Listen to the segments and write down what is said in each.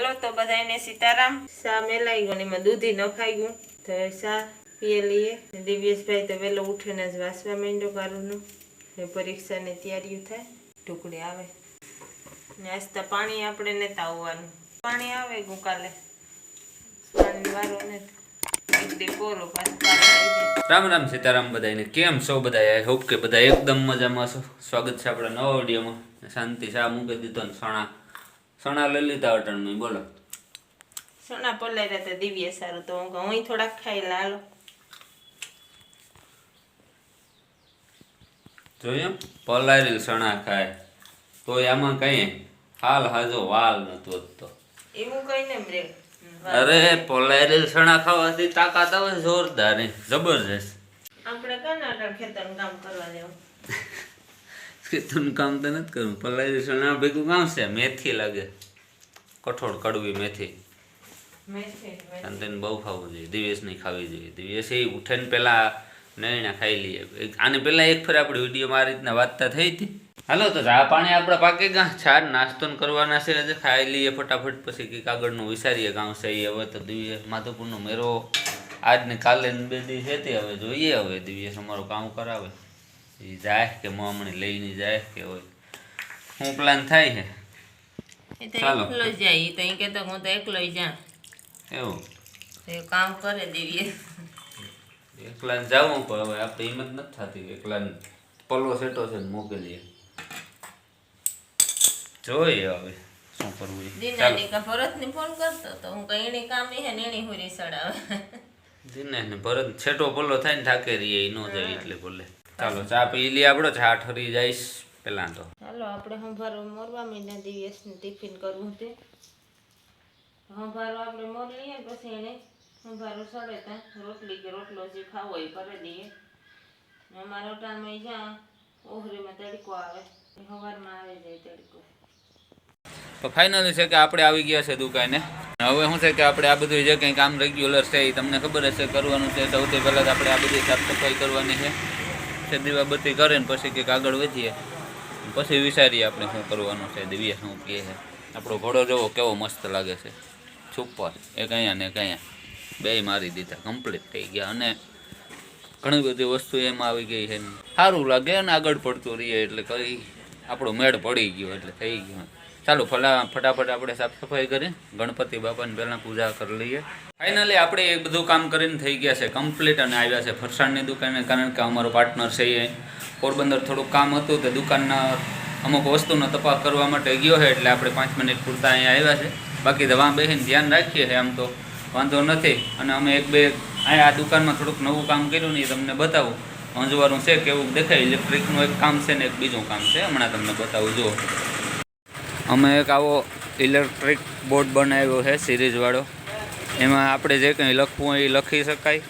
હાલો તો બધાને સીતારામ. સા મેલાઈ ગયું એમાં દૂધી નખાઈ ગયું. તો સા પીએ લઈએ. દિવ્યેશભાઈ તો વહેલો ઉઠીને જ વાસવા માંડ્યો કારુનું પરીક્ષાની તૈયારી થાય. ટુકડી આવે. ને પાણી આપણે નતા આવવાનું. પાણી આવે ગયું કાલે. પાણી વારો ને રામ રામ સીતારામ બધાને કેમ છો બધા આઈ હોપ કે બધા એકદમ મજામાં છો. સ્વાગત છે આપણા નવા ઓડિયોમાં શાંતિ શા મૂકી દીધો ને સણા. સણા લઈ લીધા અટણનું બોલો. સણા પલાયરા તો દિવ્ય સારું તો હું હું થોડાક ખાઈ લાલો જોયું પલારેલ સણા ખાય. તો આમાં કઈ હાલ હાજો વાલ નતો તો. એવું કઈ ને બ્રે અરે પલારેલ સણા ખાવાથી તાકાત આવે જોરદાર જબરજસ્ત. આપણે કર્ણાટક ખેતરનું કામ કરવા દેવું ખેતરનું કામ તો નથી કરવું પલારેલ આ ભેગું કામ છે? મેથી લાગે. કઠોળ કડવી મેથી. અને તેને બહુ ખાવું જોઈએ. દિવેશ નહીં ખાવી જોઈએ. દિવેશ એ ઉઠે ને પેલા નૈણા ખાઈ લઈએ. આને પહેલાં એક ફેર આપણી વિડીયોમાં આ રીતના વાતતા થઈ હતી. હાલો તો ચા પાણી આપણે પાકે ગયા છાડ નાસ્તો કરવાના છે આજે. ખાઈ લઈએ ફટાફટ. પછી કંઈક આગળનું વિચારીએ ગામ છે એ હવે તો દિવ્ય માધવપુરનો મેરો આજને કાલે બે દિવસ હતી હવે જોઈએ હવે. દિવ્ય અમારું કામ કરાવે. એ જાય કે મોમણી લઈને જાય કે હોય શું પ્લાન થાય છે ચાલો. એકલો જાય તો ઈ કહેતો હું તો એકલો જા એવું? એ કામ કરે દિવ્ય એકલા જાવું પણ હવે આપણે હિંમત નથી થતી એકલા પલો સેટો છે ને મોકલીએ. જોઈએ હવે શું કરવું દિનાની કા ભરતને ફોન કરતો તો હું કઈ એની કામ હે ને એની હુરી સડાવે. ભરત છેટો પલ્લો થાય ને થાકે રહીએ એ ન જાય એટલે બોલે ચાલો ચા પી લઈએ આપણો ચા ઠરી જઈશ પેલા તો. ચાલો આપણે હંભારો મોરવા મહિના દિવસ ટિફિન કરવું તે હંભારો આપણે મોર લઈએ પછી એને હંભારો સડે ત્યાં રોટલી કે રોટલો જે ખાવો એ કરી દઈએ. અમારા ટાણમાં જ્યાં ઓહરીમાં તડકો આવે એ હવારમાં આવે જાય તડકો. તો ફાઇનલી છે કે આપણે આવી ગયા છે દુકાને. હવે શું છે કે આપણે આ બધું જે કંઈ કામ રેગ્યુલર છે એ તમને ખબર હશે કરવાનું છે સૌથી પહેલાં આપણે આ બધી સાફ સફાઈ કરવાની છે. તે દીવાબત્તી કરે ને પછી કંઈક આગળ વધીએ. પછી વિચારીએ આપણે શું કરવાનું છે, દિવ્ય શું કહે છે. આપણો ઘોડો જોવો કેવો મસ્ત લાગે છે. સુપર, એક અહીંયા ને એક અહીંયા. બેય મારી દીધા કમ્પ્લીટ થઈ ગયા. અને ઘણી બધી વસ્તુ એમાં આવી ગઈ છે. સારું લાગે અને આગળ પડતું રહીએ એટલે કઈ આપણો મેળ પડી ગયો, એટલે થઈ ગયો. ચાલો, ફલા, ફટાફટ આપણે સાફ સફાઈ કરી, ગણપતિ બાપાની પહેલાં પૂજા કરી લઈએ. ફાઇનલી આપણે એ બધું કામ કરીને થઈ ગયા છે કમ્પ્લીટ અને આવ્યા છે ફરસાણની દુકાને, કારણ કે અમારો પાર્ટનર છે એ. પોરબંદર થોડુંક કામ હતું, તે દુકાનના અમુક વસ્તુનો તપાસ કરવા માટે ગયો છે, એટલે આપણે પાંચ મિનિટ પૂરતા અહીંયા આવ્યા છે. બાકી દવા બહેન ધ્યાન રાખીએ છીએ આમ તો વાંધો નથી. અને અમે એક બે, અહીંયા આ દુકાનમાં થોડુંક નવું કામ કર્યું ને એ તમને બતાવું. અંજવારું છે કેવું દેખાય ઇલેક્ટ્રિકનું એક કામ છે ને એક બીજું કામ છે, હમણાં તમને બતાવું, જુઓ. અમે એક આવો ઇલેક્ટ્રિક બોર્ડ બનાવ્યો છે સિરીઝવાળો એમાં આપણે જે કંઈ લખવું હોય એ લખી શકાય.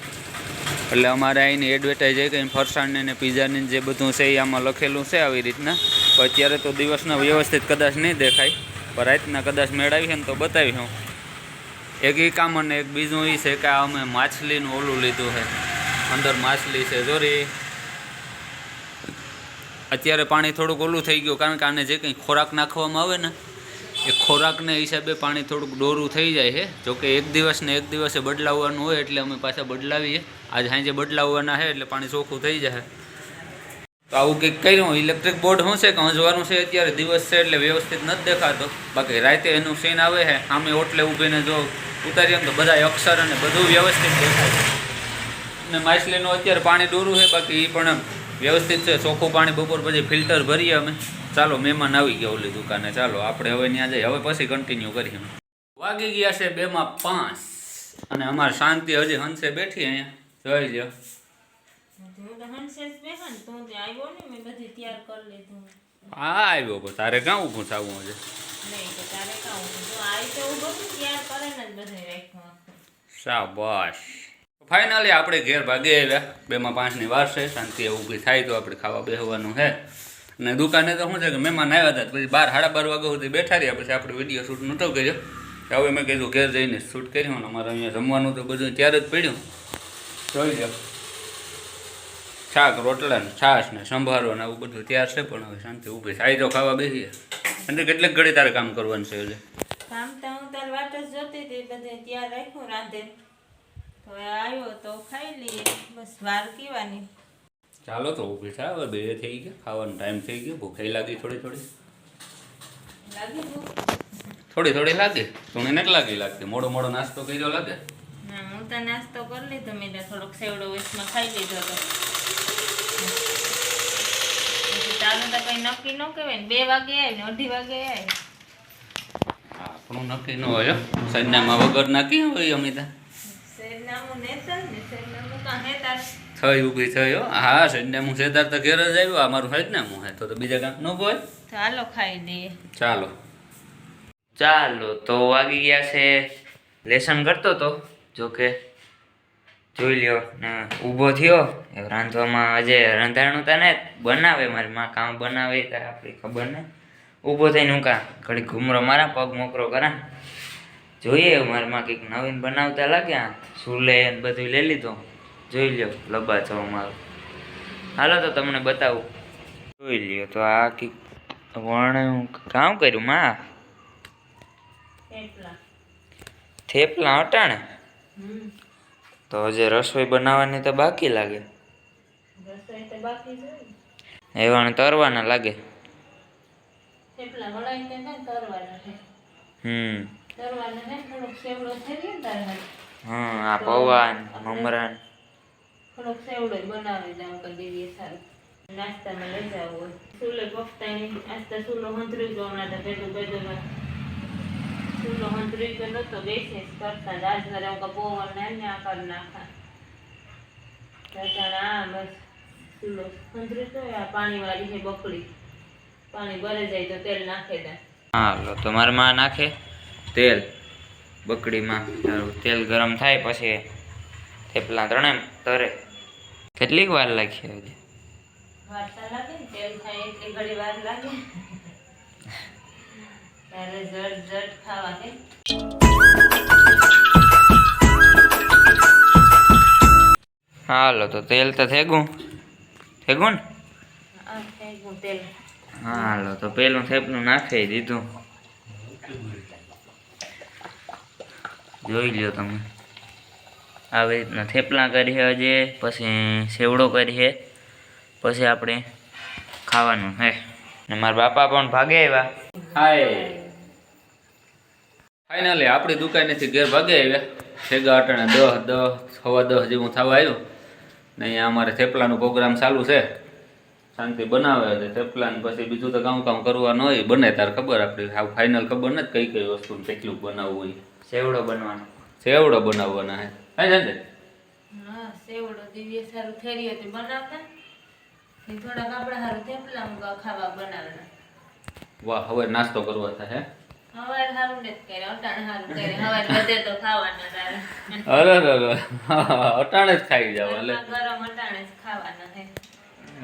એટલે અમારે અહીંની એડવર્ટાઈઝ જે કંઈ ફરસાણને ને પીઝાની જે બધું છે એ આમાં લખેલું છે આવી રીતના. પણ અત્યારે તો દિવસના વ્યવસ્થિત કદાચ નહીં દેખાય, પણ રાતના કદાચ મેળાવી છે ને તો બતાવીશું એક એ કામ અને એક બીજું એ છે કે અમે માછલીનું ઓલું લીધું છે. અંદર માછલી છે, જોરી. અત્યારે પાણી થોડુંક ઓલું થઈ ગયું, કારણ કે આને જે કંઈ ખોરાક નાખવામાં આવે ને, એ ખોરાકને હિસાબે પાણી થોડુંક ડોરું થઈ જાય છે. જોકે એક દિવસ ને એક દિવસે બદલાવવાનું હોય એટલે અમે પાછા બદલાવીએ. આજ સાંજે બદલાવવાના છે એટલે પાણી ચોખ્ખું થઈ જાય. તો આવું કંઈક કર્યું? ઇલેક્ટ્રિક બોર્ડ શું છે કે હંજવાનું છે? અત્યારે દિવસ છે એટલે વ્યવસ્થિત નથી દેખાતો. બાકી રાતે એનું સીન આવે છે. આમે ઓટલે ઊભીને જો ઉતારીએ તો બધા અક્ષર અને બધું વ્યવસ્થિત દેખાય. છે અને માછલીનું અત્યારે પાણી ડોરું છે, બાકી એ પણ વ્યવસ્થિત છે ચોખ્ખું પાણી બપોર પછી ફિલ્ટર ભરીએ અમે. ચાલો મહેમાન આવી ગયા ઓલી દુકાને. ચાલો આપણે હવે ત્યાં જઈએ. હવે પછી કન્ટિન્યુ કરીએ. વાગી ગયા છે બેમાં પાંચ. અને અમારે શાંતિ હજી હંસે બેઠી અહીંયા. જોઈ લ્યો હું આવ્યો પણ તારે ક્યાં ઊભું થવું આખું. શાબાશ. ફાઇનલી આપણે ઘેર ભાગે આવ્યા. બેમાં પાંચની વાર છે, શાંતિ ઊભી થાય તો આપણે ખાવા બેસવાનું છે. અને દુકાને તો શું છે કે મહેમાન આવ્યા હતા પછી બાર, સાડા બાર વાગ્યા સુધી બેઠા રહ્યા, પછી આપણે વીડિયો શૂટ નહોતો કર્યો. હવે મેં કીધું ઘેર જઈને શૂટ કર્યું અને અમારે અહીંયા જમવાનું તો બધું ત્યારે જ પડ્યું. જોઈ લો શાક, રોટલા ને છાશ ને સંભારો ને આવું બધું તૈયાર છે, પણ હવે શાંતિ ઊભી થાય તો ખાવા બેસીએ અને કેટલીક ઘડી તારે કામ કરવાનું છે એટલે કામ તો હું તાર વાત જોતી હતી બધે ત્યાં રાખ્યું રાંધે હવે આવ્યો તો ખાઈ લઈએ. બસ વાર કીવાની ચાલો તો થાય હવે બે થઈ ગયા ખાવાનો ટાઈમ થઈ ગયો ભૂખાઈ લાગી થોડી થોડી. લાગી થોડી થોડી લાગે તું નથી લાગી લાગતી મોડો મોડો નાસ્તો કર્યો લાગે? ના હું તો નાસ્તો કરી લીધો મેં થોડોક સેવડો વેસમાં ખાઈ લીધો હતો. તારું તો કઈ નક્કી ન કહેવાય ને બે વાગે આવે ને અઢી વાગે આવે આપણું નક્કી ન હોય. સંજ્ઞામાં વગર નાખી હોય અમિતા શેરનામું નેતર ને શેરનામું કાં હેતાર થઈ ઊભી થઈ હો. હા સજનામું સેતાર તો ઘેર જ આવ્યો. આ મારું સંજ્ઞામું હે. તો તો બીજા કામ નો હોય. ચાલો ખાઈ લઈએ. ચાલો. ચાલો તો વાગી ગયા છે. લેસન કરતો તો જો કે જોઈ લ્યો. ને ઊભો થયો. રાંધવામાં આજે રંધાણું તને બનાવે મારી. માં કામ બનાવે ત્યારે આપણી ખબર ને ઊભો થઈને હું કા ઘડી ઘૂમરો મારા પગ મોકરો કરા. જોઈએ મારી માં કંઈક નવીન બનાવતા લાગ્યા સુલે ને બધું લઈ લીધો. જોઈ લ્યો લબા છો મારો હાલો તો તમને બતાવું. જોઈ લ્યો તો આ કંઈક વણ કામ કર્યું માં. થેપલા. અટાણે તો હજી રસોઈ બનાવવાની તો બાકી લાગે. એવાને તરવાના લાગે. થેપલા હમ ને થોડોક સેવડો થઈ ગયો ને તારે હારે. હા આ પૌવા ને થોડોક સેવડો બનાવી દઉં કરી દેવી સારું. નાસ્તામાં લઈ જાવ હોય. ચૂલે પકતાની આસ્તા ચૂલો હંતરી ગયો હમણાં તો ભેગું ભેગું ચૂલો હંતરી ગયો નતો બેસે કરતા. હું ને ને આ નાખા. તાણ આ બસ ચૂલો હંતરી તો આ પાણી વાળી છે બકડી પાણી ભરે જાય તો તેલ નાખે દે. હા તો મારી માં નાખે? તેલ બકડીમાં તેલ ગરમ થાય પછી થેપલા ત્રણે તરે. કેટલીક વાર લાગશે હજી હાલો તો તેલ તો થેગું? થેગું ને? હાલો તો પેલું થેપલું નાખી દીધું. જોઈ લ્યો તમે. આવી રીતના થેપલા કરીએ હજે, પછી સેવડો કરીએ, પછી આપણે ખાવાનું, હે. ને મારા બાપા પણ ભાગે આવ્યા. હાય. ફાઇનલી આપણી દુકાનેથી ઘેર ભાગે આવ્યા. ભેગા અટાણે દસ દસ સવા દસ જેવું થવા આવ્યું. ને અહીંયા અમારે થેપલાનો પ્રોગ્રામ ચાલુ છે. શાંતિ બનાવે છે થેપલા ને પછી બીજું તો કામ કામ કરવાનું હોય, બને તાર ખબર આપણે ફાઇનલ ખબર નથી કઈ કઈ વસ્તુ કેટલું બનાવવું હોય. સેવડો બનવાનો. સેવડો બનાવવાના હે. હે સંજય હા સેવડો દિવ્ય સારું થેરી હતી. બનાવતા? થેપલા ખાવા વાહ હવે નાસ્તો કરવા થાય હે? ને કરે અટાણ કરે તો ખાવાના તારે. અરે અરે અરે. અટાણે જ ખાઈ જાવ એટલે. ગરમ અટાણે જ ખાવાના હે.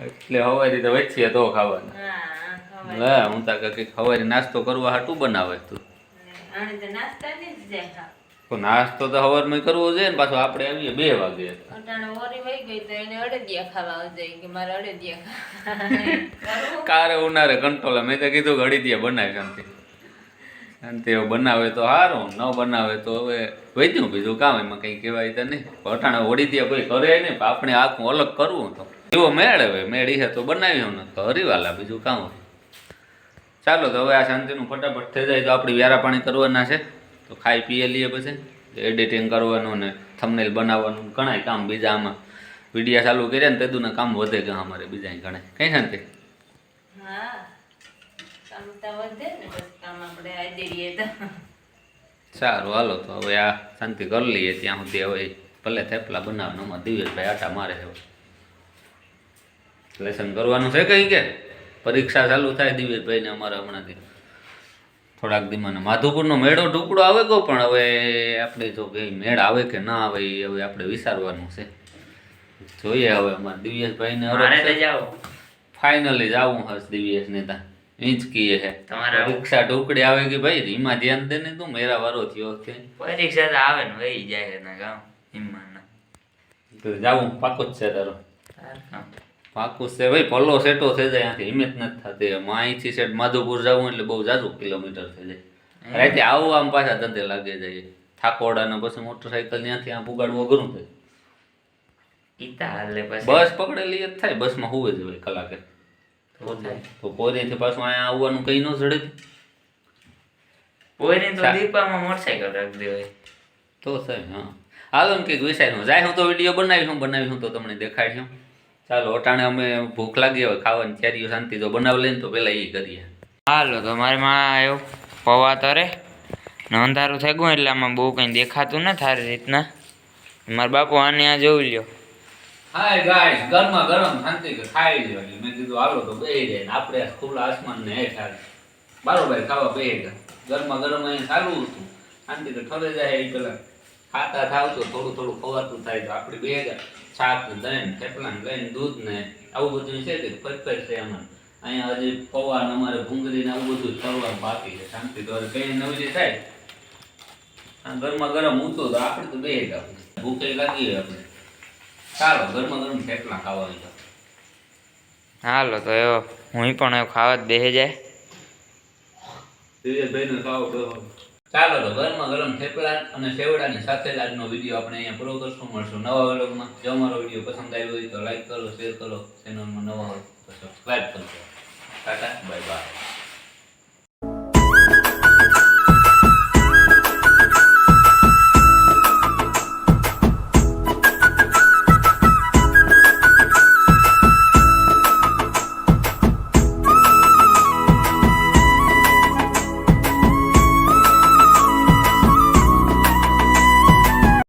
એટલે હવારી તો વચ્ચે તો ખાવાના. હા હું તા કે હવારી નાસ્તો કરવા હાટું બનાવે તું. તો નાસ્તા તો હવારમાં કરવો જોઈએ ને પાછો આપણે આવીએ બે વાગે. અટાણે ઓરી વહી ગઈ તો એને અડદિયા ખાવા જાય કે મારે અડદિયા કારે ઉનારે કંટ્રોલ મેં તો કીધું અડદિયા બનાવી શાંતિ. શાંતિ હવે બનાવે તો સારું ન બનાવે તો હવે વૈદ્યું બીજું કામ એમાં કંઈ કહેવાય તો નહીં. અટાણે ઓડી દે કોઈ કરે નહીં પણ આપણે આખું અલગ કરવું તો. એવો મેળ હવે મેળ એ તો બનાવ્યો ને તો હરીવાલા બીજું કામ હોય. ચાલો તો હવે આ શાંતિનું ફટાફટ થઈ જાય તો આપણી વ્યારા પાણી કરવાના છે. તો ખાઈ પીએ લઈએ પછી. એડિટિંગ કરવાનું ને થમનેલ બનાવવાનું ઘણાય કામ બીજા આમાં. વિડીયા ચાલુ કર્યા ને તેદુના કામ વધે કે અમારે બીજા ઘણા કઈ શાંતિ? સારું હાલો તો હવે આ શાંતિ કરી લઈએ ત્યાં સુધી હવે ભલે થેપલા બનાવવાનું અમારે દિવેશભાઈ આટા મારે છે. લેસન કરવાનું છે કઈ કે? પરીક્ષા ચાલુ થાય દિવ્યભાઈને અમારા હમણાંથી. થોડાક દીમાં માધુપુરનો મેળો ટુકડો આવે ગયો પણ હવે આપણે જો કે મેળ આવે કે ના આવે એ હવે આપણે વિચારવાનું છે. જોઈએ હવે અમારે દિવ્યેશભાઈને હવે તો ફાઇનલી જાવું. હસ દિવ્યેશ નેતા ઈ જ કીએ હે. તમારે આવું? પરીક્ષા ટુકડી આવે કે ભાઈ એમાં ધ્યાન દે ને તું મેરા વારો થયો છે. પરીક્ષા તો આવે ને વહી જાય એના ગામ હિમાના તો જાવું પાકો જ છે તારો. તાર કામ. પાકું છે ભાઈ પલ્લો સેટો થઈ જાય અહીંથી હિંમત નથી થતી. એમાં અહીંથી સેટ માધુપુર જવું એટલે બહુ જાજુ કિલોમીટર થઈ જાય. રાતે આવું આમ પાછા ધંધે લાગે જાય. થાકોડા ને પછી મોટરસાયકલ ત્યાંથી આમ ઉગાડવું અઘરું થાય. બસ પકડેલી જ થાય બસમાં હુવે જ હોય કલાકે. તો પોરેથી પાછું અહીંયા આવવાનું કઈ ન જડે. પોરી તો દીપામાં મોટરસાયકલ રાખી દેવાય તો થાય હા. હાલો ને કંઈકનું જાય હું તો વીડિયો બનાવી બનાવીશું બનાવીશું તો તમને દેખાડશું ચાલો અટાણે અમે ભૂખ લાગી હવે ખાવાની તૈયારીઓ શાંતિ જો બનાવી લઈને તો પહેલાં એ કરીએ. હાલો તો મારે માં આવ્યો પૌવા તરે ને અંધારું થઈ ગયું એટલે આમાં બહુ કંઈ દેખાતું ને સારી રીતના. મારા બાપુ આને આ જોઈ લ્યો. હાય ગાઈસ ગરમા ગરમ શાંતિ ખાઈ લેવાની મેં કીધું હાલો તો બેહી જાય. ને આપણે ખુલ્લા આસમાન ને હેઠ હાલ બરોબર ખાવા બેહી ગયા. ગરમા ગરમ અહીંયા સારું હતું. શાંતિ ઠરે જાય એ પેલા. ખાતા થાવ તો થોડું થોડું ખવાતું થાય તો આપણે બે ગયા. શાક ને દહીં થેપલા ને લઈને દૂધ ને આવું બધું છે કે ફરફર છે એમાં. અહીંયા હજી પૌવા અમારે ભૂંગળી ને આવું બધું તરવાનું બાકી છે. શાંતિ તો હવે કઈ નવજી થાય આ ગરમા ગરમ ઊંચો તો આપણે તો બે ગયા ભૂખે લાગી હોય આપણે. ચાલો ગરમા ગરમ થેપલા ખાવાની તો. હાલો તો એવો હું પણ એવું ખાવા જ બેસી જાય. ભાઈ ને બેહો. ચાલો તો ગરમા ગરમ થેપલા અને સેવડાની સાથે જ આજનો વીડિયો આપણે અહીંયા પૂરો કરશું. મળશું નવા વ્લોગમાં. જો અમારો વીડિયો પસંદ આવ્યો હોય તો લાઈક કરો, શેર કરો. ચેનલમાં નવા હોય તો સબસ્ક્રાઈબ કરજો. Tata bye bye